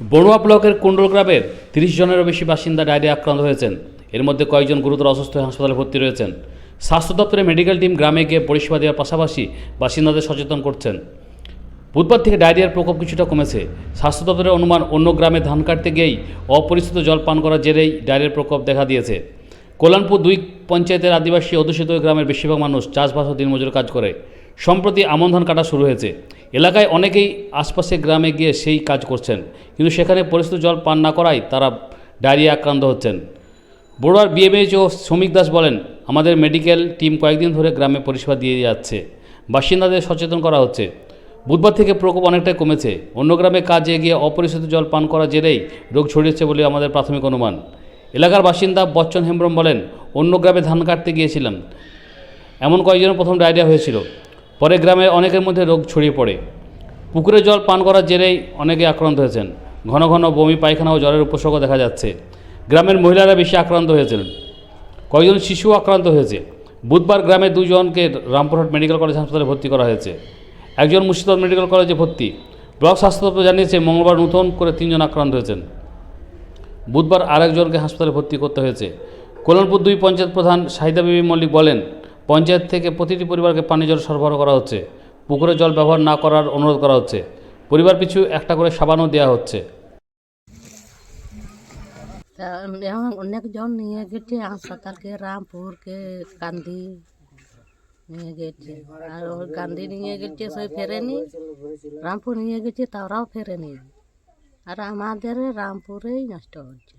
বড়ুয়া ব্লকের কুণ্ডল গ্রামের তিরিশ জনেরও বেশি বাসিন্দা ডায়রিয়া আক্রান্ত হয়েছেন। এর মধ্যে কয়েকজন গুরুতর অসুস্থ হয়ে হাসপাতালে ভর্তি রয়েছেন। স্বাস্থ্য দপ্তরের মেডিকেল টিম গ্রামে গিয়ে পরিষেবা দেওয়ার পাশাপাশি বাসিন্দাদের সচেতন করছেন। বুধবার থেকে ডায়রিয়ার প্রকোপ কিছুটা কমেছে। স্বাস্থ্য দপ্তরের অনুমান, অন্য গ্রামে ধান কাটতে গিয়েই অপরিচিত জল পান করার জেরেই ডায়রিয়ার প্রকোপ দেখা দিয়েছে। কল্যাণপুর দুই পঞ্চায়েতের আদিবাসী অধ্যুষিত গ্রামের বেশিরভাগ মানুষ চাষবাস ও দিনমজুর কাজ করে। সম্প্রতি আমন ধান কাটা শুরু হয়েছে। এলাকায় অনেকেই আশপাশের গ্রামে গিয়ে সেই কাজ করছেন। কিন্তু সেখানে পরিচিত জল পান না করায় তারা ডায়রিয়া আক্রান্ত হচ্ছেন। বড়ুয়ার বিএমএইচও শ্রমিক দাস বলেন, আমাদের মেডিকেল টিম কয়েকদিন ধরে গ্রামে পরিষেবা দিয়ে যাচ্ছে। বাসিন্দাদের সচেতন করা হচ্ছে। বুধবার থেকে প্রকোপ অনেকটাই কমেছে। অন্য গ্রামে কাজে গিয়ে অপরিচিত জল পান করার জেরেই রোগ ছড়িয়েছে বলে আমাদের প্রাথমিক অনুমান। এলাকার বাসিন্দা বচ্চন হেমব্রম বলেন, অন্য গ্রামে ধান কাটতে গিয়েছিলাম। এমন কয়েকজনের প্রথম ডায়রিয়া হয়েছিল। পরে গ্রামে অনেকের মধ্যে রোগ ছড়িয়ে পড়ে। পুকুরে জল পান করার জেরেই অনেকে আক্রান্ত হয়েছেন। ঘন ঘন বমি, পায়খানা ও জ্বরের উপসর্গ দেখা যাচ্ছে। গ্রামের মহিলারা বেশি আক্রান্ত হয়েছেন। কয়েকজন শিশু আক্রান্ত হয়েছে। বুধবার গ্রামে দুজনকে রামপুরহাট মেডিকেল কলেজ হাসপাতালে ভর্তি করা হয়েছে। একজন মুর্শিদাবাদ মেডিকেল কলেজে ভর্তি। ব্লক স্বাস্থ্য দপ্তর জানিয়েছে, মঙ্গলবার নতুন করে তিনজন আক্রান্ত হয়েছেন। বুধবার আরেকজনকে হাসপাতালে ভর্তি করতে হয়েছে। কল্যাণপুর দুই পঞ্চায়েত প্রধান শাহিদা বিবি মল্লিক বলেন পঞ্চায়েত থেকে প্রতিটি পরিবারকে পানি জল সরবরাহ করা হচ্ছে পুকুরে জল ব্যবহার না করার অনুরোধ করা হচ্ছে পরিবার পিছু একটা করে সাবানও দেওয়া হচ্ছে। অনেকজন নিয়ে গেছে হাসপাতালকে রামপুরকে কান্দি নিয়ে গেছে আর ওই কান্দি নিয়ে গেছে সে ফেরেনি রামপুর নিয়ে গেছে তারাও ফেরেনি আর আমাদের রামপুরেই নষ্ট হচ্ছে।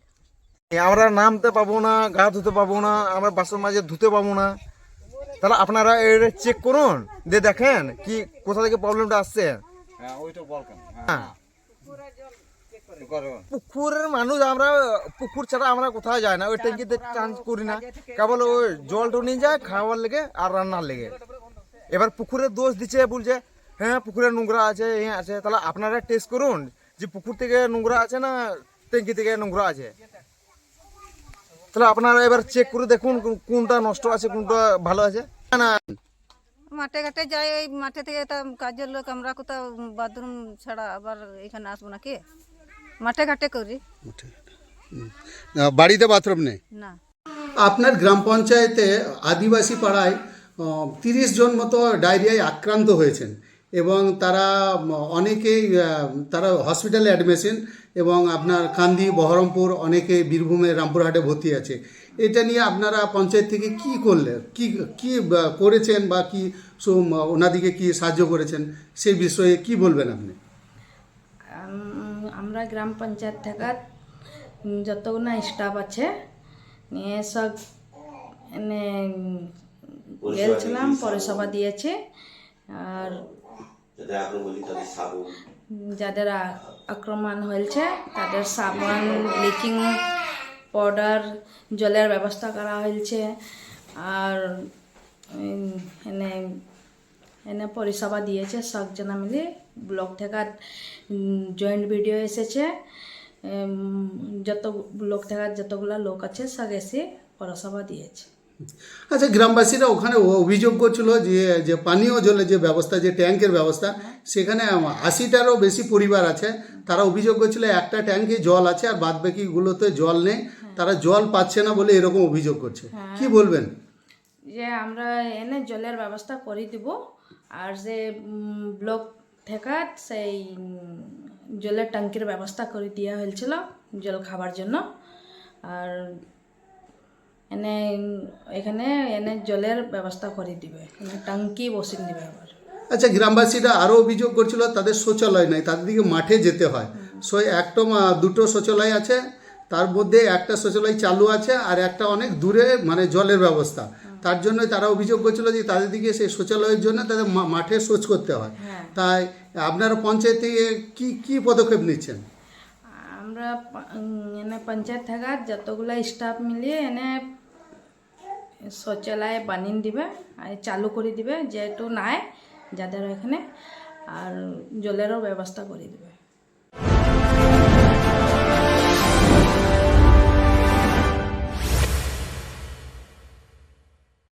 আমরা নামতে পাবো না গা ধুতে পাবো না আমরা বাসন মাঝে ধুতে পাবো না। তাহলে আপনারা এটা চেক করুন দিয়ে দেখেন কি কোথা থেকে প্রবলেমটা আসছে। হ্যাঁ। পুকুরের মানুষ আমরা পুকুর ছাড়া আমরা কোথাও যাই না ওই ট্যাঙ্কিতে চান্স করি না। কেবল ওই জলটা নিয়ে যায় খাওয়ার লেগে আর রান্নার লেগে। এবার পুকুরের দোষ দিচ্ছে বলছে হ্যাঁ পুকুরে নোংরা আছে হ্যাঁ আছে। তাহলে আপনারা টেস্ট করুন যে পুকুর থেকে নোংরা আছে না ট্যাঙ্কি থেকে নোংরা আছে? তাহলে আপনারা এবার চেক করে দেখুন কোনটা নষ্ট আছে কোনটা ভালো আছে। না মাঠে ঘাটে যাই ওই মাঠে থেকে তা কাজের লোক আমরা কোথাও বাথরুম ছাড়া আবার এখানে আসব না কি মাঠে ঘাটে করি বাড়িতে বাথরুম নেই? না। আপনার গ্রাম পঞ্চায়েতে আদিবাসী পাড়ায় তিরিশ জন মতো ডায়রিয়ায় আক্রান্ত হয়েছেন। এবং তারা অনেকেই তারা হসপিটালে অ্যাডমিশন এবং আপনার কান্দি বহরমপুর অনেকে বীরভূমে রামপুরহাটে ভর্তি আছে। এটা নিয়ে আপনারা পঞ্চায়েত থেকে কি করলেন কি কি করেছেন বা কি ওনাদিকে কি সাহায্য করেছেন সেই বিষয়ে কি বলবেন আপনি? আমরা গ্রাম পঞ্চায়েত থেকে যতগুলো স্টাফ আছে নিয়ে সব গেছিলাম পরিষেবা দিয়েছে আর যাদের আক্রমণ হয়েছে, তাদের সাবান। ব্লিচিং পাউডার, জলের ব্যবস্থা করা হয়েছে। আর এনে এনে পরিষেবা দিয়েছে সব জনা মিলে। ব্লক থেকে জয়েন্ট ভিডিও এসেছে। যত ব্লক থেকে যতগুলো লোক আছে, সব এসে পরিষেবা দিয়েছে। আচ্ছা গ্রামবাসীরা ওখানে অভিযোগ করছিল যে যে পানীয় জলের যে ব্যবস্থা যে ট্যাঙ্কের ব্যবস্থা সেখানে আশিটারও বেশি পরিবার আছে। তারা অভিযোগ করছিল একটা ট্যাঙ্কে জল আছে আর বাদ বাকিগুলোতে জল নেই। তারা জল পাচ্ছে না বলে এরকম অভিযোগ করছে। কি বলবেন? যে আমরা এনে জলের ব্যবস্থা করে দিব আর যে ব্লক থেকে সেই জলের ট্যাঙ্কির ব্যবস্থা করে দেওয়া হয়েছিল জল খাবার জন্য। আর এনে এখানে এনে জলের ব্যবস্থা করে দিবে এনে ট্যাঙ্কি বসিয়ে দিবে আবার। আচ্ছা গ্রামবাসীরা আরও অভিযোগ করছিল তাদের শৌচালয় নাই তাদের দিকে মাঠে যেতে হয়। সো একটা দুটো শৌচালয় আছে তার মধ্যে একটা শৌচালয় চালু আছে আর একটা অনেক দূরে মানে জলের ব্যবস্থা। তার জন্য তারা অভিযোগ করছিল যে তাদের দিকে সেই শৌচালয়ের জন্য তাদের মাঠে শৌচ করতে হয়। তাই আপনারা পঞ্চায়েত থেকে কি কি পদক্ষেপ নিচ্ছেন? আমরা এনে পঞ্চায়েত থেকে যতগুলো স্টাফ মিলিয়ে এনে শৌচালয় বানিয়ে দিবে আর চালু করে দিবে, যেহেতু নাই যাদের এখানে, আর জলেরও ব্যবস্থা করে দিবে।